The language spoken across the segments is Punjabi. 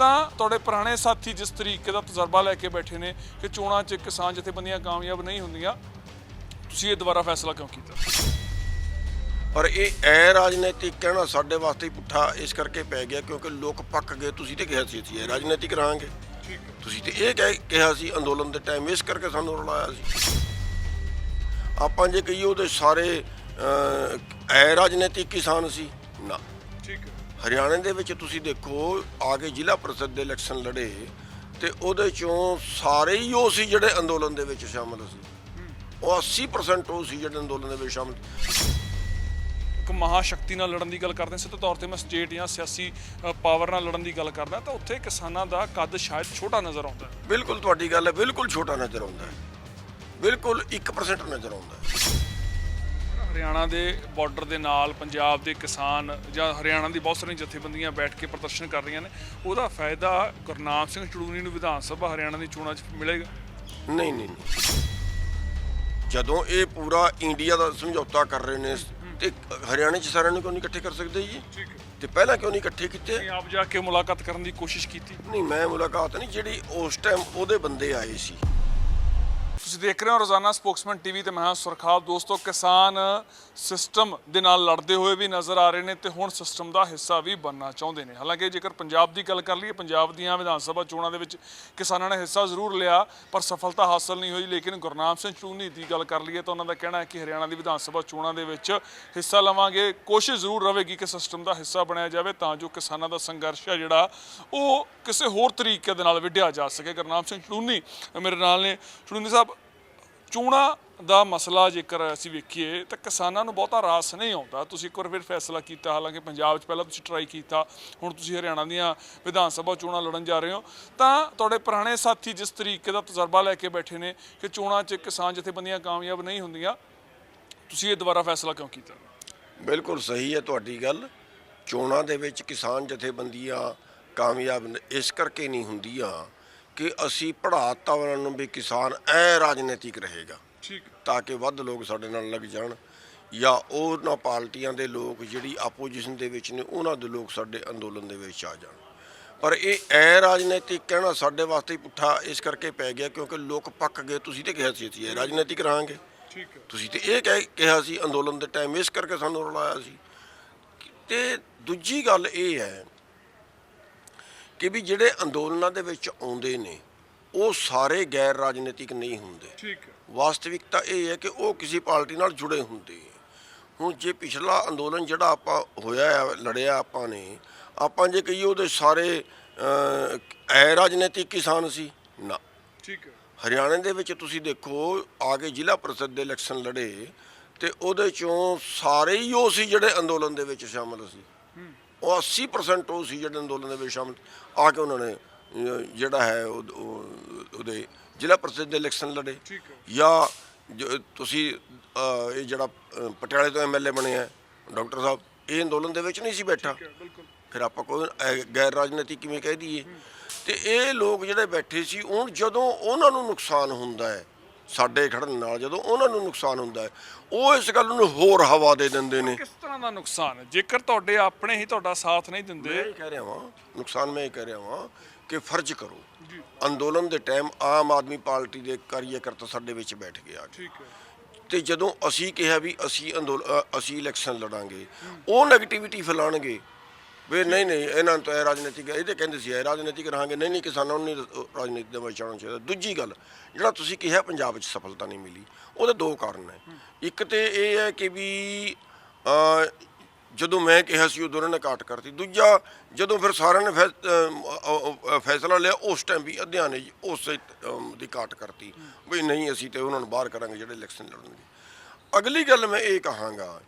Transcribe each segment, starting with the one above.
ਤਾਂ ਤੁਹਾਡੇ ਪੁਰਾਣੇ ਸਾਥੀ ਜਿਸ ਤਰੀਕੇ ਦਾ ਤਜਰਬਾ ਲੈ ਕੇ ਬੈਠੇ ਨੇ ਕਿ ਚੋਣਾਂ 'ਚ ਕਿਸਾਨ ਜਥੇਬੰਦੀਆਂ ਕਾਮਯਾਬ ਨਹੀਂ ਹੁੰਦੀਆਂ ਤੁਸੀਂ ਇਹ ਦੁਬਾਰਾ ਫੈਸਲਾ ਕਿਉਂ ਕੀਤਾ? ਪਰ ਇਹ ਐ ਰਾਜਨੀਤਿਕ ਕਹਿਣਾ ਸਾਡੇ ਵਾਸਤੇ ਹੀ ਪੁੱਠਾ ਇਸ ਕਰਕੇ ਪੈ ਗਿਆ ਕਿਉਂਕਿ ਲੋਕ ਪੱਕ ਗਏ ਤੁਸੀਂ ਤੇ ਕਿਹਾ ਸੀ ਅਸੀਂ ਇਹ ਰਾਜਨੀਤਿਕ ਰਹਾਂਗੇ ਤੁਸੀਂ ਤੇ ਇਹ ਕਹਿ- ਕਿਹਾ ਸੀ ਅੰਦੋਲਨ ਦੇ ਟਾਈਮ ਇਸ ਕਰਕੇ ਸਾਨੂੰ ਰਲਾਇਆ ਸੀ। ਆਪਾਂ ਜੇ ਕਹੀਏ ਉਹਦੇ ਸਾਰੇ ਐ ਰਾਜਨੀਤਿਕ ਕਿਸਾਨ ਸੀ ਨਾ। ਠੀਕ ਹੈ। ਹਰਿਆਣੇ ਦੇ ਵਿੱਚ ਤੁਸੀਂ ਦੇਖੋ ਆ ਕੇ ਜ਼ਿਲ੍ਹਾ ਪ੍ਰੀਸ਼ਦ ਦੇ ਇਲੈਕਸ਼ਨ ਲੜੇ ਤੇ ਉਹਦੇ ਚੋਂ ਸਾਰੇ ਹੀ ਉਹ ਸੀ ਜਿਹੜੇ ਅੰਦੋਲਨ ਦੇ ਵਿੱਚ ਸ਼ਾਮਲ ਸੀ। ਉਹ 80% ਉਹ ਸੀ ਜਿਹੜੇ ਅੰਦੋਲਨ ਦੇ ਵਿੱਚ ਸ਼ਾਮਲ ਇੱਕ ਮਹਾਸ਼ਕਤੀ ਨਾਲ ਲੜਨ ਦੀ ਗੱਲ ਕਰਦੇ ਸਿੱਧੇ ਤੌਰ ਤੇ ਮੈਂ ਸਟੇਟ ਜਾਂ ਸਿਆਸੀ ਪਾਵਰ ਨਾਲ ਲੜਨ ਦੀ ਗੱਲ ਕਰਦਾ ਤਾਂ ਉੱਥੇ ਕਿਸਾਨਾਂ ਦਾ ਕੱਦ ਸ਼ਾਇਦ ਛੋਟਾ ਨਜ਼ਰ ਆਉਂਦਾ ਬਿਲਕੁਲ ਤੁਹਾਡੀ ਗੱਲ ਹੈ ਬਿਲਕੁਲ ਛੋਟਾ ਨਜ਼ਰ ਆਉਂਦਾ ਬਿਲਕੁਲ 1% ਨਜ਼ਰ ਆਉਂਦਾ ਹਰਿਆਣਾ ਦੇ ਬਾਰਡਰ ਦੇ ਨਾਲ ਪੰਜਾਬ ਦੇ ਕਿਸਾਨ ਜਾਂ ਹਰਿਆਣਾ ਦੀ ਬਹੁਤ ਸਾਰੀਆਂ ਜਥੇਬੰਦੀਆਂ ਬੈਠ ਕੇ ਪ੍ਰਦਰਸ਼ਨ ਕਰ ਰਹੀਆਂ ਨੇ। ਉਹਦਾ ਫਾਇਦਾ ਗੁਰਨਾਮ ਸਿੰਘ ਚੜੂਨੀ ਨੂੰ ਵਿਧਾਨ ਸਭਾ ਹਰਿਆਣਾ ਦੀ ਚੋਣਾਂ 'ਚ ਮਿਲੇਗਾ? ਨਹੀਂ ਨਹੀਂ। ਜਦੋਂ ਇਹ ਪੂਰਾ ਇੰਡੀਆ ਦਾ ਸਮਝੌਤਾ ਕਰ ਰਹੇ ਨੇ ਤੇ ਹਰਿਆਣੇ ਚ ਸਾਰਿਆਂ ਨੂੰ ਕਿਉਂ ਨਹੀਂ ਇਕੱਠੇ ਕਰ ਸਕਦੇ ਜੀ? ਠੀਕ ਹੈ। ਤੇ ਪਹਿਲਾਂ ਕਿਉਂ ਨਹੀਂ ਇਕੱਠੇ ਕੀਤੇ? ਆਪ ਜਾ ਕੇ ਮੁਲਾਕਾਤ ਕਰਨ ਦੀ ਕੋਸ਼ਿਸ਼ ਕੀਤੀ? ਨਹੀਂ ਮੈਂ ਮੁਲਾਕਾਤ ਨਹੀਂ ਜਿਹੜੀ ਉਸ ਟਾਈਮ ਉਹਦੇ ਬੰਦੇ ਆਏ ਸੀ। ਤੁਸੀਂ ਦੇਖ ਰਹੇ ਹੋ ਰੋਜ਼ਾਨਾ ਸਪੋਕਸਮੈਨ ਟੀਵੀ ਤੇ ਮੈਂ ਹਾਂ ਸੁਰਖਾਬ ਦੋਸਤੋ, ਕਿਸਾਨ ਸਿਸਟਮ ਦੇ ਨਾਲ ਲੜਦੇ ਹੋਏ ਵੀ ਨਜ਼ਰ ਆ ਰਹੇ ਨੇ ਤੇ ਹੁਣ ਸਿਸਟਮ ਦਾ ਹਿੱਸਾ ਵੀ ਬਣਨਾ ਚਾਹੁੰਦੇ ਨੇ। ਹਾਲਾਂਕਿ ਜੇਕਰ ਪੰਜਾਬ ਦੀ ਗੱਲ ਕਰ ਲਈਏ, ਪੰਜਾਬ ਦੀਆਂ ਵਿਧਾਨ ਸਭਾ ਚੋਣਾਂ ਦੇ ਵਿੱਚ ਕਿਸਾਨਾਂ ਨੇ ਹਿੱਸਾ ਜ਼ਰੂਰ ਲਿਆ, ਪਰ ਸਫਲਤਾ ਹਾਸਲ ਨਹੀਂ ਹੋਈ। ਲੇਕਿਨ ਗੁਰਨਾਮ ਸਿੰਘ ਚੂਨੀ ਦੀ ਗੱਲ ਕਰ ਲਈਏ ਤਾਂ ਉਹਨਾਂ ਦਾ ਕਹਿਣਾ ਹੈ ਕਿ ਹਰਿਆਣਾ ਦੀ ਵਿਧਾਨ ਸਭਾ ਚੋਣਾਂ ਦੇ ਵਿੱਚ ਹਿੱਸਾ ਲਵਾਂਗੇ। ਕੋਸ਼ਿਸ਼ ਜ਼ਰੂਰ ਰਹੇਗੀ ਕਿ ਸਿਸਟਮ ਦਾ ਹਿੱਸਾ ਬਣਿਆ ਜਾਵੇ ਤਾਂ ਜੋ ਕਿਸਾਨਾਂ ਦਾ ਸੰਘਰਸ਼ ਹੈ ਜਿਹੜਾ, ਉਹ ਕਿਸੇ ਹੋਰ ਤਰੀਕੇ ਦੇ ਨਾਲ ਵਿੱਢਿਆ ਜਾ ਸਕੇ। ਗੁਰਨਾਮ ਸਿੰਘ ਚੂਨੀ ਮੇਰੇ ਨਾਲ ਨੇ। ਚੂਨੀ ਸਾਹਿਬ, ਚੋਣਾਂ ਦਾ ਮਸਲਾ ਜੇਕਰ ਅਸੀਂ ਵੇਖੀਏ, ਤਾਂ ਕਿਸਾਨਾਂ ਨੂੰ ਬਹੁਤਾ ਰਾਸ ਨਹੀਂ ਆਉਂਦਾ। ਤੁਸੀਂ ਇੱਕ ਵਾਰ ਫਿਰ ਫੈਸਲਾ ਕੀਤਾ, ਹਾਲਾਂਕਿ ਪੰਜਾਬ 'ਚ ਪਹਿਲਾਂ ਤੁਸੀਂ ਟਰਾਈ ਕੀਤਾ, ਹੁਣ ਤੁਸੀਂ ਹਰਿਆਣਾ ਦੀਆਂ ਵਿਧਾਨ ਸਭਾ ਚੋਣਾਂ ਲੜਨ ਜਾ ਰਹੇ ਹੋ। ਤਾਂ ਤੁਹਾਡੇ ਪੁਰਾਣੇ ਸਾਥੀ ਜਿਸ ਤਰੀਕੇ ਦਾ ਤਜਰਬਾ ਲੈ ਕੇ ਬੈਠੇ ਨੇ ਕਿ ਚੋਣਾਂ 'ਚ ਕਿਸਾਨ ਜਥੇਬੰਦੀਆਂ ਕਾਮਯਾਬ ਨਹੀਂ ਹੁੰਦੀਆਂ, ਤੁਸੀਂ ਇਹ ਦੁਬਾਰਾ ਫੈਸਲਾ ਕਿਉਂ ਕੀਤਾ? ਬਿਲਕੁਲ ਸਹੀ ਹੈ ਤੁਹਾਡੀ ਗੱਲ। ਚੋਣਾਂ ਦੇ ਵਿੱਚ ਕਿਸਾਨ ਜਥੇਬੰਦੀਆਂ ਕਾਮਯਾਬ ਇਸ ਕਰਕੇ ਨਹੀਂ ਹੁੰਦੀਆਂ ਕਿ ਅਸੀਂ ਪੜ੍ਹਾਤਾ ਉਹਨਾਂ ਨੂੰ ਵੀ ਕਿਸਾਨ ਐ ਰਾਜਨੀਤਿਕ ਰਹੇਗਾ। ਠੀਕ। ਤਾਂ ਕਿ ਵੱਧ ਲੋਕ ਸਾਡੇ ਨਾਲ ਲੱਗ ਜਾਣ ਜਾਂ ਉਹਨਾਂ ਪਾਰਟੀਆਂ ਦੇ ਲੋਕ ਜਿਹੜੀ ਆਪੋਜੀਸ਼ਨ ਦੇ ਵਿੱਚ ਨੇ ਉਹਨਾਂ ਦੇ ਲੋਕ ਸਾਡੇ ਅੰਦੋਲਨ ਦੇ ਵਿੱਚ ਆ ਜਾਣ। ਪਰ ਇਹ ਐ ਰਾਜਨੀਤਿਕ ਕਹਿਣਾ ਸਾਡੇ ਵਾਸਤੇ ਪੁੱਠਾ ਇਸ ਕਰਕੇ ਪੈ ਗਿਆ ਕਿਉਂਕਿ ਲੋਕ ਪੱਕ ਗਏ। ਤੁਸੀਂ ਤੇ ਕਿਹਾ ਸੀ ਅਸੀਂ ਇਹ ਰਾਜਨੀਤਿਕ ਰਹਾਂਗੇ। ਠੀਕ ਹੈ। ਤੁਸੀਂ ਤੇ ਇਹ ਕਹਿ- ਕਿਹਾ ਸੀ ਅੰਦੋਲਨ ਦੇ ਟਾਈਮ ਇਸ ਕਰਕੇ ਸਾਨੂੰ ਰਲਾਇਆ ਸੀ। ਤੇ ਦੂਜੀ ਗੱਲ ਇਹ ਹੈ ਕਿ ਵੀ ਜਿਹੜੇ ਅੰਦੋਲਨਾਂ ਦੇ ਵਿੱਚ ਆਉਂਦੇ ਨੇ ਉਹ ਸਾਰੇ ਗੈਰ ਰਾਜਨੀਤਿਕ ਨਹੀਂ ਹੁੰਦੇ। ਠੀਕ ਹੈ। ਵਾਸਤਵਿਕਤਾ ਇਹ ਹੈ ਕਿ ਉਹ ਕਿਸੇ ਪਾਰਟੀ ਨਾਲ ਜੁੜੇ ਹੁੰਦੇ ਹੈ ਹੁਣ ਜੇ ਪਿਛਲਾ ਅੰਦੋਲਨ ਜਿਹੜਾ ਆਪਾਂ ਹੋਇਆ ਹੈ, ਲੜਿਆ ਆਪਾਂ ਨੇ ਆਪਾਂ ਜੇ ਕਹੀਏ ਉਹਦੇ ਸਾਰੇ ਅਹ, ਐ ਰਾਜਨੀਤਿਕ ਕਿਸਾਨ ਸੀ ਨਾ। ਠੀਕ ਹੈ। ਹਰਿਆਣੇ ਦੇ ਵਿੱਚ ਤੁਸੀਂ ਦੇਖੋ ਆ ਕੇ ਜ਼ਿਲ੍ਹਾ ਪ੍ਰੀਸ਼ਦ ਦੇ ਇਲੈਕਸ਼ਨ ਲੜੇ ਤੇ ਉਹਦੇ ਚੋਂ ਸਾਰੇ ਹੀ ਉਹ ਸੀ ਜਿਹੜੇ ਅੰਦੋਲਨ ਦੇ ਵਿੱਚ ਸ਼ਾਮਲ ਸੀ। ਉਹ 80% ਉਹ ਸੀ ਜਿਹੜੇ ਅੰਦੋਲਨ ਦੇ ਵਿੱਚ ਸ਼ਾਮਲ ਆ ਕੇ ਉਹਨਾਂ ਨੇ ਜਿਹੜਾ ਹੈ ਉਹ- ਉਹ- ਉਹਦੇ ਜ਼ਿਲ੍ਹਾ ਪ੍ਰੀਸ਼ਦ ਦੇ ਇਲੈਕਸ਼ਨ ਲੜੇ। ਜਾਂ ਜੋ ਤੁਸੀਂ ਇਹ ਜਿਹੜਾ ਪਟਿਆਲੇ ਤੋਂ ਐਮਐਲਏ ਬਣੇ ਆ ਡਾਕਟਰ ਸਾਹਿਬ ਇਹ ਅੰਦੋਲਨ ਦੇ ਵਿੱਚ ਨਹੀਂ ਸੀ ਬੈਠਾ। ਬਿਲਕੁਲ। ਫਿਰ ਆਪਾਂ ਕੋਈ ਗੈਰ ਰਾਜਨੀਤਿਕ ਕਿਵੇਂ ਕਹਿ ਦਈਏ? ਤੇ ਇਹ ਲੋਕ ਜਿਹੜੇ ਬੈਠੇ ਸੀ ਹੁਣ ਜਦੋਂ ਉਹਨਾਂ ਨੂੰ ਨੁਕਸਾਨ ਹੁੰਦਾ ਹੈ ਸਾਡੇ ਖੜਨ ਨਾਲ ਜਦੋਂ ਉਹਨਾਂ ਨੂੰ ਨੁਕਸਾਨ ਹੁੰਦਾ ਹੈ ਉਹ ਇਸ ਗੱਲ ਨੂੰ ਹੋਰ ਹਵਾ ਦੇ ਦਿੰਦੇ ਨੇ। ਕਿਸ ਤਰ੍ਹਾਂ ਦਾ ਨੁਕਸਾਨ ਹੈ? ਜੇਕਰ ਤੁਹਾਡੇ ਆਪਣੇ ਹੀ ਤੁਹਾਡਾ ਸਾਥ ਨਹੀਂ ਮੈਂ ਦਿੰਦੇ ਇਹ ਕਹਿ ਰਿਹਾ ਵਾਂ ਨੁਕਸਾਨ ਮੈਂ ਇਹ ਕਹਿ ਰਿਹਾ ਵਾਂ ਕਿ ਫਰਜ਼ ਕਰੋ ਜੀ। ਅੰਦੋਲਨ ਦੇ ਟਾਈਮ ਆਮ ਆਦਮੀ ਪਾਰਟੀ ਦੇ ਕਾਰਜਕਰਤਾ ਸਾਡੇ ਵਿੱਚ ਬੈਠ ਗਿਆ ਠੀਕ ਹੈ। ਤੇ ਜਦੋਂ ਅਸੀਂ ਕਿਹਾ ਵੀ ਅਸੀਂ ਅੰਦੋਲਨ ਅਸੀਂ ਇਲੈਕਸ਼ਨ ਲੜਾਂਗੇ ਉਹ 네ਗੇਟਿਵਿਟੀ ਫੈਲਾਣਗੇ ਵੀ ਨਹੀਂ ਨਹੀਂ, ਇਹਨਾਂ ਨੂੰ ਤਾਂ ਇਹ ਰਾਜਨੀਤਿਕ ਇਹ ਤੇ ਕਹਿੰਦੇ ਸੀ, ਇਹ ਰਾਜਨੀਤਿਕ ਰਹਾਂਗੇ। ਨਹੀਂ ਨਹੀਂ, ਕਿਸਾਨਾਂ ਨੂੰ ਨਹੀਂ ਰਾਜਨੀਤੀ ਦੇ ਵਿੱਚ ਆਉਣਾ ਚਾਹੀਦਾ। ਦੂਜੀ ਗੱਲ, ਜਿਹੜਾ ਤੁਸੀਂ ਕਿਹਾ ਪੰਜਾਬ ਵਿੱਚ ਸਫਲਤਾ ਨਹੀਂ ਮਿਲੀ, ਉਹਦੇ ਦੋ ਕਾਰਨ ਹੈ ਇੱਕ ਤੇ ਇਹ ਹੈ ਕਿ ਵੀ ਜਦੋਂ ਮੈਂ ਕਿਹਾ ਸੀ, ਉਦੋਂ ਉਹਨਾਂ ਨੇ ਕਾਟ ਕਰਤੀ। ਦੂਜਾ, ਜਦੋਂ ਫਿਰ ਸਾਰਿਆਂ ਨੇ ਫੈਸਲਾ ਲਿਆ, ਉਸ ਟਾਈਮ ਵੀ ਅਧਿਆਨ ਨੇ ਉਸ ਦੀ ਕਾਟ ਕਰਤੀ। ਵੀ ਨਹੀਂ, ਅਸੀਂ ਤੇ ਉਹਨਾਂ ਨੂੰ ਬਾਹਰ ਕਰਾਂਗੇ, ਜਿਹੜੇ ਇਲੈਕਸ਼ਨ ਲੜਨਗੇ। ਅਗਲੀ ਗੱਲ ਮੈਂ ਇਹ ਕਹਾਂਗਾ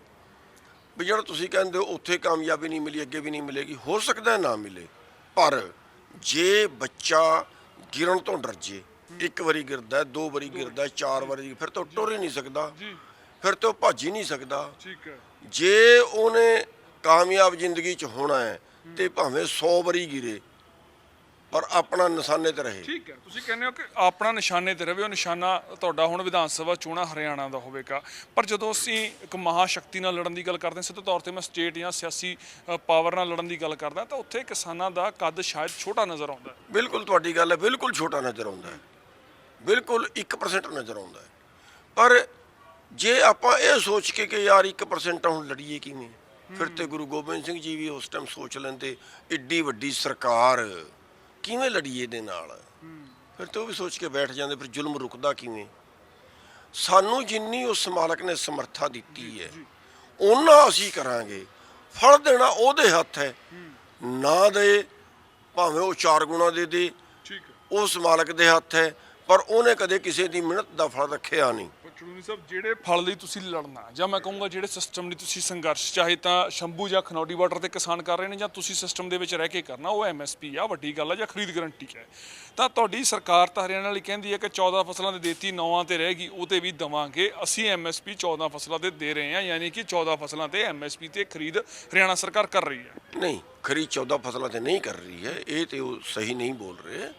ਵੀ ਜਿਹੜਾ ਤੁਸੀਂ ਕਹਿੰਦੇ ਹੋ ਉੱਥੇ ਕਾਮਯਾਬੀ ਨਹੀਂ ਮਿਲੀ ਅੱਗੇ ਵੀ ਨਹੀਂ ਮਿਲੇਗੀ ਹੋ ਸਕਦਾ ਨਾ ਮਿਲੇ। ਪਰ ਜੇ ਬੱਚਾ ਗਿਰਨ ਤੋਂ ਡਰ ਜੇ ਇੱਕ ਵਾਰੀ ਗਿਰਦਾ ਦੋ ਵਾਰੀ ਗਿਰਦਾ ਚਾਰ ਵਾਰੀ ਫਿਰ ਤਾਂ ਟੁਰ ਹੀ ਨਹੀਂ ਸਕਦਾ। ਫਿਰ ਤਾਂ ਭੱਜ ਹੀ ਨਹੀਂ ਸਕਦਾ। ਠੀਕ ਹੈ। ਜੇ ਉਹਨੇ ਕਾਮਯਾਬ ਜ਼ਿੰਦਗੀ 'ਚ ਹੋਣਾ ਹੈ ਤੇ ਭਾਵੇਂ 100 ਵਾਰੀ ਗਿਰੇ ਪਰ ਆਪਣਾ ਨਿਸ਼ਾਨੇ ਤੇ ਰਹੇ। ਠੀਕ ਹੈ। ਤੁਸੀਂ ਕਹਿੰਦੇ ਹੋ ਕਿ ਆਪਣਾ ਨਿਸ਼ਾਨੇ ਤੇ ਰਵੇ ਉਹ ਨਿਸ਼ਾਨਾ ਤੁਹਾਡਾ ਹੁਣ ਵਿਧਾਨ ਸਭਾ ਚੋਣਾਂ ਹਰਿਆਣਾ ਦਾ ਹੋਵੇਗਾ। ਪਰ ਜਦੋਂ ਅਸੀਂ ਇੱਕ ਮਹਾਸ਼ਕਤੀ ਨਾਲ ਲੜਨ ਦੀ ਗੱਲ ਕਰਦੇ ਹਾਂ ਸਿੱਧੇ ਤੌਰ ਤੇ ਮੈਂ ਸਟੇਟ ਜਾਂ ਸਿਆਸੀ ਪਾਵਰ ਨਾਲ ਲੜਨ ਦੀ ਗੱਲ ਕਰਦਾ ਤਾਂ ਉੱਥੇ ਕਿਸਾਨਾਂ ਦਾ ਕੱਦ ਸ਼ਾਇਦ ਛੋਟਾ ਨਜ਼ਰ ਆਉਂਦਾ ਬਿਲਕੁਲ ਤੁਹਾਡੀ ਗੱਲ ਹੈ ਬਿਲਕੁਲ ਛੋਟਾ ਨਜ਼ਰ ਆਉਂਦਾ ਹੈ। ਬਿਲਕੁਲ 1% ਨਜ਼ਰ ਆਉਂਦਾ ਹੈ। ਪਰ ਜੇ ਆਪਾਂ ਇਹ ਸੋਚ ਕੇ ਕਿ ਯਾਰ 1% ਹੁਣ ਲੜੀਏ ਕਿਵੇਂ? ਫਿਰ ਤੇ ਗੁਰੂ ਗੋਬਿੰਦ ਸਿੰਘ ਜੀ ਵੀ ਉਸ ਟਾਈਮ ਸੋਚ ਲੈਂਦੇ ਏਡੀ ਵੱਡੀ ਸਰਕਾਰ ਕਿਵੇਂ ਲੜੀਏ ਦੇ ਨਾਲ? ਫਿਰ ਤੇ ਉਹ ਵੀ ਸੋਚ ਕੇ ਬੈਠ ਜਾਂਦੇ ਫਿਰ ਜ਼ੁਲਮ ਰੁਕਦਾ ਕਿਵੇਂ? ਸਾਨੂੰ ਜਿੰਨੀ ਉਸ ਮਾਲਕ ਨੇ ਸਮਰੱਥਾ ਦਿੱਤੀ ਹੈ ਉਹਨਾਂ ਅਸੀਂ ਕਰਾਂਗੇ। ਫਲ ਦੇਣਾ ਉਹਦੇ ਹੱਥ ਹੈ। ਨਾ ਦੇ ਭਾਵੇਂ ਉਹ ਚਾਰ ਗੁਣਾ ਦੇ ਦੇ ਉਸ ਮਾਲਕ ਦੇ ਹੱਥ ਹੈ ਪਰ ਉਹਨੇ ਕਦੇ ਕਿਸੇ ਦੀ ਮਿਹਨਤ ਦਾ ਫਲ ਰੱਖਿਆ ਨਹੀਂ। ਚੜੂਨੀ ਸਾਹਿਬ ਜਿਹੜੇ ਫਲ ਲਈ ਤੁਸੀਂ ਲੜਨਾ ਜਾਂ ਮੈਂ ਕਹੂੰਗਾ ਜਿਹੜੇ ਸਿਸਟਮ ਲਈ ਤੁਸੀਂ ਸੰਘਰਸ਼, ਚਾਹੇ ਤਾਂ ਸ਼ੰਭੂ ਜਾਂ ਖਨੌਡੀ ਬਾਰਡਰ ਤੇ ਕਿਸਾਨ ਕਰ ਰਹੇ ਨੇ, ਜਾਂ ਤੁਸੀਂ ਸਿਸਟਮ ਦੇ ਵਿੱਚ ਰਹਿ ਕੇ ਕਰਨਾ, ਉਹ ਐਮਐਸਪੀ ਆ, ਵੱਡੀ ਗੱਲ ਆ, ਜਾਂ ਖਰੀਦ ਗਰੰਟੀ ਹੈ। ਤਾਂ ਤੁਹਾਡੀ ਸਰਕਾਰ ਤਾਂ ਹਰਿਆਣਾ ਲਈ ਕਹਿੰਦੀ ਹੈ ਕਿ 14 ਫਸਲਾਂ ਦੇ ਦੇਤੀ ਨੌਵਾਂ ਤੇ ਰਹਿ ਗਈ ਉਹ ਤੇ ਵੀ ਦਵਾਂਗੇ। ਅਸੀਂ ਐਮਐਸਪੀ 14 ਫਸਲਾਂ ਤੇ ਦੇ ਰਹੇ ਹਾਂ, ਯਾਨੀ ਕਿ 14 ਫਸਲਾਂ ਤੇ ਐਮਐਸਪੀ ਤੇ ਖਰੀਦ ਹਰਿਆਣਾ ਸਰਕਾਰ ਕਰ ਰਹੀ ਹੈ। ਨਹੀਂ, ਖਰੀਦ 14 ਫਸਲਾਂ ਤੇ ਨਹੀਂ ਕਰ ਰਹੀ ਹੈ, ਇਹ ਤੇ ਉਹ ਸਹੀ ਨਹੀਂ ਬੋਲ ਰਹੇ।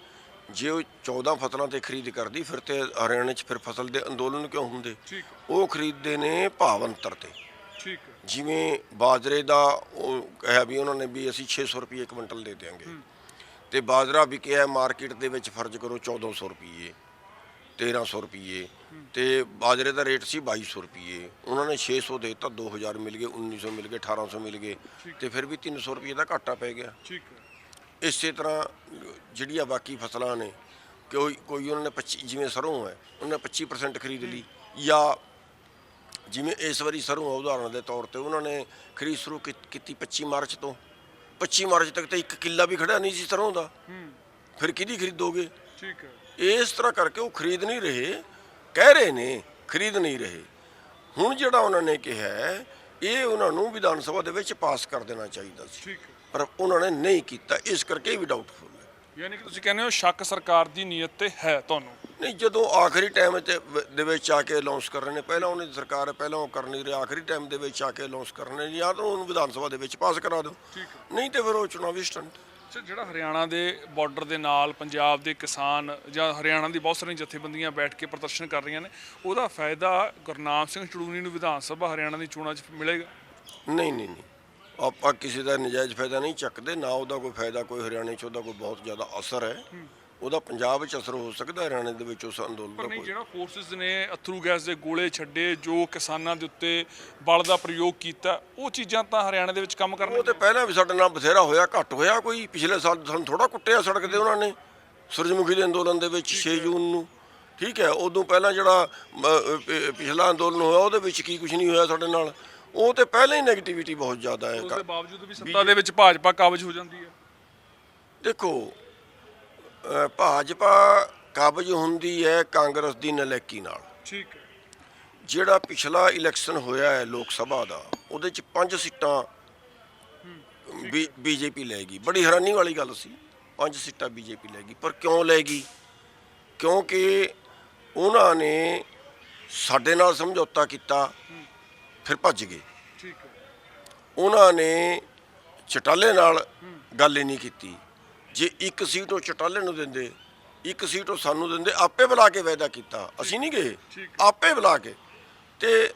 ਜੇ ਉਹ 14 ਫਸਲਾਂ ਤੇ ਖਰੀਦ ਕਰਦੀ ਫਿਰ ਤੇ ਹਰਿਆਣੇ 'ਚ ਫਿਰ ਫਸਲ ਦੇ ਅੰਦੋਲਨ ਕਿਉਂ ਹੁੰਦੇ? ਉਹ ਖਰੀਦਦੇ ਨੇ ਭਾਵ ਅੰਤਰ ਤੇ। ਠੀਕ ਜਿਵੇਂ ਬਾਜਰੇ ਦਾ ਉਹ ਕਿਹਾ ਵੀ ਉਹਨਾਂ ਨੇ ਵੀ ਅਸੀਂ 600 ਰੁਪਏ ਕੁਇੰਟਲ ਦੇ ਦਿਆਂਗੇ। ਤੇ ਬਾਜਰਾ ਵਿਕਿਆ ਮਾਰਕੀਟ ਦੇ ਵਿੱਚ ਫਰਜ਼ ਕਰੋ 1400 ਰੁਪਏ 1300 ਰੁਪਏ ਤੇ ਬਾਜਰੇ ਦਾ ਰੇਟ ਸੀ 2200 ਰੁਪਏ ਉਹਨਾਂ ਨੇ 600 ਦੇ ਦਿੱਤਾ 2000 ਮਿਲ ਗਏ 1900 ਮਿਲ ਗਏ 1800 ਮਿਲ ਗਏ। ਤੇ ਫਿਰ ਵੀ 300 ਰੁਪਏ ਦਾ ਘਾਟਾ ਪੈ ਗਿਆ। ਠੀਕ ਹੈ ਇਸੇ ਤਰ੍ਹਾਂ ਜਿਹੜੀਆਂ ਬਾਕੀ ਫਸਲਾਂ ਨੇ ਕੋਈ ਕੋਈ ਉਹਨਾਂ ਨੇ 25 ਜਿਵੇਂ ਸਰੋਂ ਹੈ ਉਹਨੇ 25% ਖਰੀਦ ਲਈ। ਜਾਂ ਜਿਵੇਂ ਇਸ ਵਾਰੀ ਸਰੋਂ ਆ ਉਦਾਹਰਨ ਦੇ ਤੌਰ ਤੇ ਉਹਨਾਂ ਨੇ ਖਰੀਦ ਸ਼ੁਰੂ ਕੀਤੀ 25 ਮਾਰਚ ਤੋਂ। 25 ਮਾਰਚ ਤੱਕ ਤਾਂ ਇੱਕ ਕਿੱਲਾ ਵੀ ਖੜਾ ਨਹੀਂ ਸੀ ਸਰੋਂ ਦਾ। ਹੂੰ। ਫਿਰ ਕਿਹਦੀ ਖਰੀਦੋਗੇ? ਠੀਕ ਹੈ। ਇਸ ਤਰ੍ਹਾਂ ਕਰਕੇ ਉਹ ਖਰੀਦ ਨਹੀਂ ਰਹੇ ਕਹਿ ਰਹੇ ਨੇ ਖਰੀਦ ਨਹੀਂ ਰਹੇ। ਹੁਣ ਜਿਹੜਾ ਉਹਨਾਂ ਨੇ ਕਿਹਾ ਹੈ, ਇਹ ਉਹਨਾਂ ਨੂੰ ਵਿਧਾਨ ਸਭਾ ਦੇ ਵਿੱਚ ਪਾਸ ਕਰ ਦੇਣਾ ਚਾਹੀਦਾ ਸੀ। ਠੀਕ ਹੈ। ਪਰ ਉਹਨਾਂ ਨੇ ਨਹੀਂ ਕੀਤਾ ਇਸ ਕਰਕੇ ਵੀ ਡਾਊਟਫੁਲ ਹੈ। ਯਾਨੀ ਕਿ ਤੁਸੀਂ ਕਹਿੰਦੇ ਹੋ ਸ਼ੱਕ ਸਰਕਾਰ ਦੀ ਨੀਅਤ ਤੇ ਹੈ ਤੁਹਾਨੂੰ? ਨਹੀਂ ਜਦੋਂ ਆਖਰੀ ਟਾਈਮ ਤੇ ਵ- ਦੇ ਵਿੱਚ ਆ ਕੇ ਅਨਾਉਂਸ ਕਰ ਰਹੇ ਨੇ ਪਹਿਲਾਂ ਉਹਨੇ ਸਰਕਾਰ ਪਹਿਲਾਂ ਉਹ ਕਰ ਨਹੀਂ ਰਹੀ ਆਖਰੀ ਟਾਈਮ ਦੇ ਵਿੱਚ ਆ ਕੇ ਅਨਾਉਂਸ ਕਰਨੇ ਜਾਂ ਤਾਂ ਉਹਨੂੰ ਵਿਧਾਨ ਸਭਾ ਦੇ ਵਿੱਚ ਪਾਸ ਕਰਾ ਦਿਓ। ਨਹੀਂ ਤੇ ਫਿਰ ਉਹ ਚੁਣਾਵੀ ਸਟੰਟ ਅੱਛਾ ਜਿਹੜਾ ਹਰਿਆਣਾ ਦੇ ਬਾਰਡਰ ਦੇ ਨਾਲ ਪੰਜਾਬ ਦੇ ਕਿਸਾਨ ਜਾਂ ਹਰਿਆਣਾ ਦੀ ਬਹੁਤ ਸਾਰੀਆਂ ਜਥੇਬੰਦੀਆਂ ਬੈਠ ਕੇ ਪ੍ਰਦਰਸ਼ਨ ਕਰ ਰਹੀਆਂ ਨੇ ਉਹਦਾ ਫਾਇਦਾ ਗੁਰਨਾਮ ਸਿੰਘ ਚੜੂਨੀ ਨੂੰ ਵਿਧਾਨ ਸਭਾ ਹਰਿਆਣਾ ਦੀ ਚੋਣਾਂ 'ਚ ਮਿਲੇਗਾ? ਨਹੀਂ ਨਹੀਂ ਨਹੀਂ। ਆਪਾਂ ਕਿਸੇ ਦਾ ਨਜਾਇਜ਼ ਫਾਇਦਾ ਨਹੀਂ ਚੱਕਦੇ ਨਾ ਉਹਦਾ ਕੋਈ ਫਾਇਦਾ ਕੋਈ ਹਰਿਆਣੇ 'ਚ ਉਹਦਾ ਕੋਈ ਬਹੁਤ ਜ਼ਿਆਦਾ ਅਸਰ ਹੈ। ਉਹਦਾ ਪੰਜਾਬ ਵਿੱਚ ਅਸਰ ਹੋ ਸਕਦਾ ਹਰਿਆਣੇ ਦੇ ਵਿੱਚ ਉਸ ਅੰਦੋਲਨ ਦਾ ਕੋਈ। ਜਿਹੜਾ ਫੋਰਸਸ ਨੇ ਅਥਰੂ ਗੈਸ ਦੇ ਗੋਲੇ ਛੱਡੇ ਜੋ ਕਿਸਾਨਾਂ ਦੇ ਉੱਤੇ ਬਲ ਦਾ ਪ੍ਰਯੋਗ ਕੀਤਾ ਉਹ ਚੀਜ਼ਾਂ ਤਾਂ ਹਰਿਆਣਾ ਦੇ ਵਿੱਚ ਕੰਮ ਉਹ ਕਰਨਗੀਆਂ ਤੇ ਪਹਿਲਾਂ ਵੀ ਸਾਡੇ ਨਾਲ ਬਥੇਰਾ ਹੋਇਆ ਘੱਟ ਹੋਇਆ ਕੋਈ। ਪਿਛਲੇ ਸਾਲ ਸਾਨੂੰ ਥੋੜਾ ਕੁੱਟਿਆ ਸੜਕ ਤੇ ਉਹਨਾਂ ਨੇ ਸੂਰਜਮੁਖੀ ਦੇ ਅੰਦੋਲਨ ਦੇ ਵਿੱਚ 6 ਜੂਨ ਨੂੰ। ਠੀਕ ਹੈ ਉਦੋਂ ਪਹਿਲਾਂ ਜਿਹੜਾ ਪਿਛਲਾ ਅੰਦੋਲਨ ਹੋਇਆ ਉਹਦੇ ਵਿੱਚ ਕੀ ਕੁਝ ਨਹੀਂ ਹੋਇਆ ਸਾਡੇ ਨਾਲ। ਉਹ ਤੇ ਪਹਿਲਾਂ ਹੀ ਨੈਗੇਟਿਵਿਟੀ ਬਹੁਤ ਜ਼ਿਆਦਾ ਹੈ। ਉਸ ਦੇ ਬਾਵਜੂਦ ਵੀ ਸੱਤਾ ਦੇ ਵਿੱਚ ਭਾਜਪਾ ਕਾਬਜ ਹੋ ਜਾਂਦੀ ਹੈ। ਦੇਖੋ ਭਾਜਪਾ ਕਾਬਜ ਹੁੰਦੀ ਹੈ ਕਾਂਗਰਸ ਦੀ ਨਲੈਕੀ ਨਾਲ। ਠੀਕ ਹੈ। ਜਿਹੜਾ ਪਿਛਲਾ ਇਲੈਕਸ਼ਨ ਹੋਇਆ ਹੈ ਲੋਕ ਸਭਾ ਦਾ ਉਹਦੇ ਚ ਪੰਜ ਸੀਟਾਂ ਬੀਜੇਪੀ ਲੈ ਗਈ। ਬੜੀ ਹੈਰਾਨੀ ਵਾਲੀ ਗੱਲ ਸੀ ਪੰਜ ਸੀਟਾਂ ਬੀਜੇਪੀ ਲੈ ਗਈ। ਪਰ ਕਿਉਂ ਲੈ ਗਈ? ਕਿਉਂਕਿ ਉਹਨਾਂ ਨੇ ਸਾਡੇ ਨਾਲ ਸਮਝੌਤਾ ਕੀਤਾ। ਫਿਰ ਭੱਜ ਗਏ। ਠੀਕ ਹੈ ਉਹਨਾਂ ਨੇ ਚਟਾਲੇ ਨਾਲ ਗੱਲ ਹੀ ਨਹੀਂ ਕੀਤੀ। ਜੇ ਇੱਕ ਸੀਟ ਉਹ ਚਟਾਲੇ ਨੂੰ ਦਿੰਦੇ ਇੱਕ ਸੀਟ ਉਹ ਸਾਨੂੰ ਦਿੰਦੇ ਆਪੇ ਬੁਲਾ ਕੇ ਵਾਅਦਾ ਕੀਤਾ। ਅਸੀਂ ਨਹੀਂ ਗਏ। ਆਪੇ ਬੁਲਾ ਕੇ। ਤੇ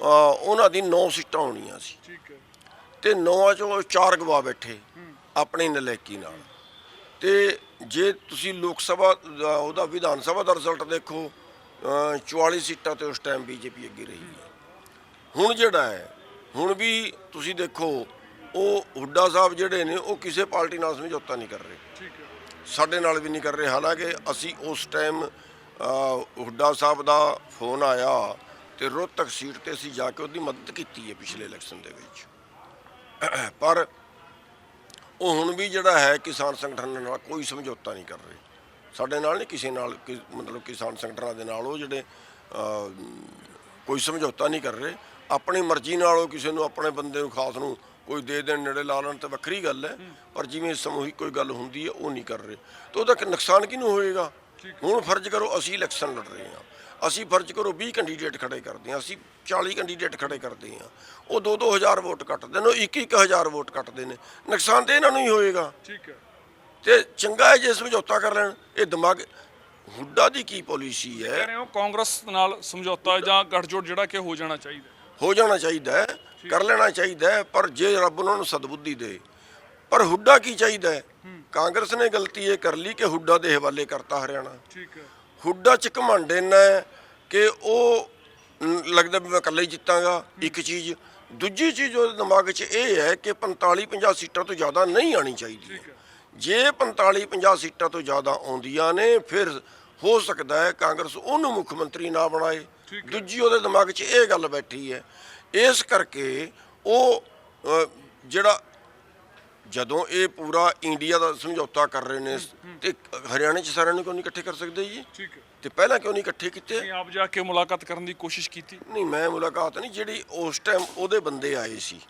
ਉਹਨਾਂ ਦੀ 9 ਸੀਟਾਂ ਹੋਣੀਆਂ ਸੀ। ਠੀਕ ਹੈ ਤੇ ਨੌਆਂ ਚੋਂ ਚਾਰ ਗਵਾ ਬੈਠੇ ਆਪਣੀ ਨਲੇਕੀ ਨਾਲ। ਤੇ ਜੇ ਤੁਸੀਂ ਲੋਕ ਸਭਾ ਦਾ ਉਹਦਾ ਵਿਧਾਨ ਸਭਾ ਦਾ ਰਿਜ਼ਲਟ ਦੇਖੋ ਅ, 44 ਸੀਟਾਂ ਤੇ ਉਸ ਟਾਈਮ ਬੀਜੇਪੀ ਅੱਗੇ ਰਹੀ ਹੈ। ਹੁਣ ਜਿਹੜਾ ਹੈ ਹੁਣ ਵੀ ਤੁਸੀਂ ਦੇਖੋ ਉਹ ਹੁੱਡਾ ਸਾਹਿਬ ਜਿਹੜੇ ਨੇ ਉਹ ਕਿਸੇ ਪਾਰਟੀ ਨਾਲ ਸਮਝੌਤਾ ਨਹੀਂ ਕਰ ਰਹੇ। ਠੀਕ ਹੈ। ਸਾਡੇ ਨਾਲ ਵੀ ਨਹੀਂ ਕਰ ਰਹੇ। ਹਾਲਾਂਕਿ ਅਸੀਂ ਉਸ ਟਾਈਮ ਹੁੱਡਾ ਸਾਹਿਬ ਦਾ ਫੋਨ ਆਇਆ ਤੇ ਰੋਹਤਕ ਸੀਟ ਤੇ ਅਸੀਂ ਜਾ ਕੇ ਉਹਦੀ ਮਦਦ ਕੀਤੀ ਹੈ ਪਿਛਲੇ ਇਲੈਕਸ਼ਨ ਦੇ ਵਿੱਚ। ਪਰ ਉਹ ਹੁਣ ਵੀ ਜਿਹੜਾ ਹੈ ਕਿਸਾਨ ਸੰਗਠਨਾਂ ਨਾਲ ਕੋਈ ਸਮਝੌਤਾ ਨਹੀਂ ਕਰ ਰਹੇ। ਸਾਡੇ ਨਾਲ ਨਹੀਂ ਕਿਸੇ ਨਾਲ ਮਤਲਬ ਕਿਸਾਨ ਸੰਗਠਨਾਂ ਦੇ ਨਾਲ ਉਹ ਜਿਹੜੇ ਕੋਈ ਸਮਝੌਤਾ ਨਹੀਂ ਕਰ ਰਹੇ। ਆਪਣੀ ਮਰਜ਼ੀ ਨਾਲ ਉਹ ਕਿਸੇ ਨੂੰ ਆਪਣੇ ਬੰਦੇ ਨੂੰ ਖਾਸ ਨੂੰ ਕੋਈ ਦੇ ਦੇਣ ਨੇੜੇ ਲਾ ਲੈਣ ਤੇ ਵੱਖਰੀ ਗੱਲ ਹੈ। ਪਰ ਜਿਵੇਂ ਸਮੂਹਿਕ ਕੋਈ ਗੱਲ ਹੁੰਦੀ ਹੈ ਉਹ ਨਹੀਂ ਕਰ ਰਹੇ। ਤਾਂ ਉਹਦਾ ਕਿ ਨੁਕਸਾਨ ਕਿਹਨੂੰ ਹੋਏਗਾ? ਹੁਣ ਫਰਜ਼ ਕਰੋ ਅਸੀਂ ਇਲੈਕਸ਼ਨ ਲੜ ਰਹੇ ਹਾਂ। ਅਸੀਂ ਫਰਜ਼ ਕਰੋ 20 ਕੈਂਡੀਡੇਟ ਖੜੇ ਕਰਦੇ ਹਾਂ ਅਸੀਂ 40 ਕੈਂਡੀਡੇਟ ਖੜੇ ਕਰਦੇ ਹਾਂ। ਉਹ 2-2000 ਵੋਟ ਕੱਟਦੇ ਨੇ ਉਹ 1-1000 ਵੋਟ ਕੱਟਦੇ ਨੇ। ਨੁਕਸਾਨ ਤੇ ਇਹਨਾਂ ਨੂੰ ਹੀ ਹੋਏਗਾ। ਠੀਕ ਹੈ। ਤੇ ਚੰਗਾ ਹੈ ਜੇ ਸਮਝੌਤਾ ਕਰ ਲੈਣ। ਇਹ ਦਿਮਾਗ ਹੁੱਡਾ ਦੀ ਕੀ ਪਾਲਿਸੀ ਹੈ? ਕਹਿ ਰਹੇ ਹੋ ਕਾਂਗਰਸ ਨਾਲ ਸਮਝੌਤਾ ਜਾਂ ਗੱਠਜੋੜ ਜਿਹੜਾ ਕਿ ਹੋ ਜਾਣਾ ਚਾਹੀਦਾ। ਹੋ ਜਾਣਾ ਚਾਹੀਦਾ ਹੈ ਕਰ ਲੈਣਾ ਚਾਹੀਦਾ ਹੈ ਪਰ ਜੇ ਰੱਬ ਉਹਨਾਂ ਨੂੰ ਸਦਬੁੱਧੀ ਦੇ ਪਰ ਹੁੱਡਾ ਕੀ ਚਾਹੀਦਾ ਹੈ? ਕਾਂਗਰਸ ਨੇ ਗਲਤੀ ਇਹ ਕਰ ਲਈ ਕਿ ਹੁੱਡਾ ਦੇ ਹਵਾਲੇ ਕਰਤਾ ਹਰਿਆਣਾ। ਠੀਕ ਹੈ। ਹੁੱਡਾ ਚ ਘਮੰਡ ਇੰਨਾ ਹੈ ਕਿ ਉਹ ਲੱਗਦਾ ਵੀ ਮੈਂ ਇਕੱਲਾ ਹੀ ਜਿੱਤਾਂਗਾ ਇੱਕ ਚੀਜ਼। ਦੂਜੀ ਚੀਜ਼ ਉਹਦੇ ਦਿਮਾਗ 'ਚ ਇਹ ਹੈ ਕਿ 45 50 ਸੀਟਾਂ ਤੋਂ ਜ਼ਿਆਦਾ ਨਹੀਂ ਆਣੀ ਚਾਹੀਦੀ। ਜੇ 45 50 ਸੀਟਾਂ ਤੋਂ ਜ਼ਿਆਦਾ ਆਉਂਦੀਆਂ ਨੇ ਫਿਰ ਹੋ ਸਕਦਾ ਹੈ ਕਾਂਗਰਸ ਉਹਨੂੰ ਮੁੱਖ ਮੰਤਰੀ ਨਾ ਬਣਾਏ। ਦੂਜੀ ਉਹਦੇ ਦਿਮਾਗ 'ਚ ਇਹ ਗੱਲ ਬੈਠੀ ਹੈ ਇਸ ਕਰਕੇ ਉਹ ਜਿਹੜਾ ਜਦੋਂ ਇਹ ਪੂਰਾ ਇੰਡੀਆ ਦਾ ਸਮਝੌਤਾ ਕਰ ਰਹੇ ਨੇ ਤੇ ਹਰਿਆਣੇ 'ਚ ਸਾਰਿਆਂ ਨੂੰ ਕਿਉਂ ਨਹੀਂ ਇਕੱਠੇ ਕਰ ਸਕਦੇ ਜੀ? ਠੀਕ ਹੈ। ਤੇ ਪਹਿਲਾਂ ਕਿਉਂ ਨਹੀਂ ਇਕੱਠੇ ਕੀਤੇ? ਆਪ ਜਾ ਕੇ ਮੁਲਾਕਾਤ ਕਰਨ ਦੀ ਕੋਸ਼ਿਸ਼ ਕੀਤੀ? ਨਹੀਂ ਮੈਂ ਮੁਲਾਕਾਤ ਨਹੀਂ ਜਿਹੜੀ ਉਸ ਟਾਈਮ ਉਹਦੇ ਬੰਦੇ ਆਏ ਸੀ।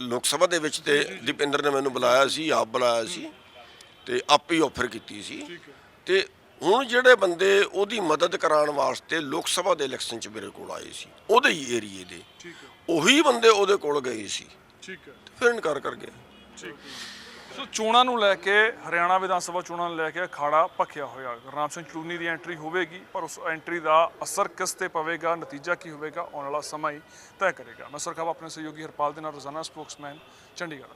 ਲੋਕ ਸਭਾ ਦੇ ਵਿੱਚ ਤੇ ਦੀਪਿੰਦਰ ਨੇ ਮੈਨੂੰ ਬੁਲਾਇਆ ਸੀ ਆਪ ਬੁਲਾਇਆ ਸੀ ਤੇ ਆਪ ਹੀ ਆਫਰ ਕੀਤੀ ਸੀ। ਠੀਕ ਹੈ। ਤੇ ਹੁਣ ਜਿਹੜੇ ਬੰਦੇ ਉਹਦੀ ਮਦਦ ਕਰਾਉਣ ਵਾਸਤੇ ਲੋਕ ਸਭਾ ਦੇ ਇਲੈਕਸ਼ਨ 'ਚ ਮੇਰੇ ਕੋਲ ਆਏ ਸੀ ਉਹਦੇ ਹੀ ਏਰੀਏ ਦੇ। ਠੀਕ ਹੈ। ਉਹੀ ਬੰਦੇ ਉਹਦੇ ਕੋਲ ਗਏ ਸੀ। ਠੀਕ ਹੈ। ਫਿਰ ਇਨਕਾਰ ਕਰ ਗਏ। ਠੀਕ ਸੋ ਚੋਣਾਂ ਨੂੰ ਲੈ ਕੇ ਹਰਿਆਣਾ ਵਿਧਾਨ ਸਭਾ ਚੋਣਾਂ ਨੂੰ ਲੈ ਕੇ ਅਖਾੜਾ ਭਖਿਆ ਹੋਇਆ। ਗੁਰਨਾਮ ਸਿੰਘ ਚਲੂਨੀ ਦੀ ਐਂਟਰੀ ਹੋਵੇਗੀ ਪਰ ਉਸ ਐਂਟਰੀ ਦਾ ਅਸਰ ਕਿਸ ਤੇ ਪਵੇਗਾ ਨਤੀਜਾ ਕੀ ਹੋਵੇਗਾ ਆਉਣ ਵਾਲਾ ਸਮਾਂ ਹੀ ਤੈਅ ਕਰੇਗਾ। ਮੈਂ ਸਰਕਾਬ ਆਪਣੇ ਸਹਿਯੋਗੀ ਹਰਪਾਲ ਦੇ ਨਾਲ ਰੋਜ਼ਾਨਾ ਸਪੋਕਸਮੈਨ ਚੰਡੀਗੜ੍ਹ।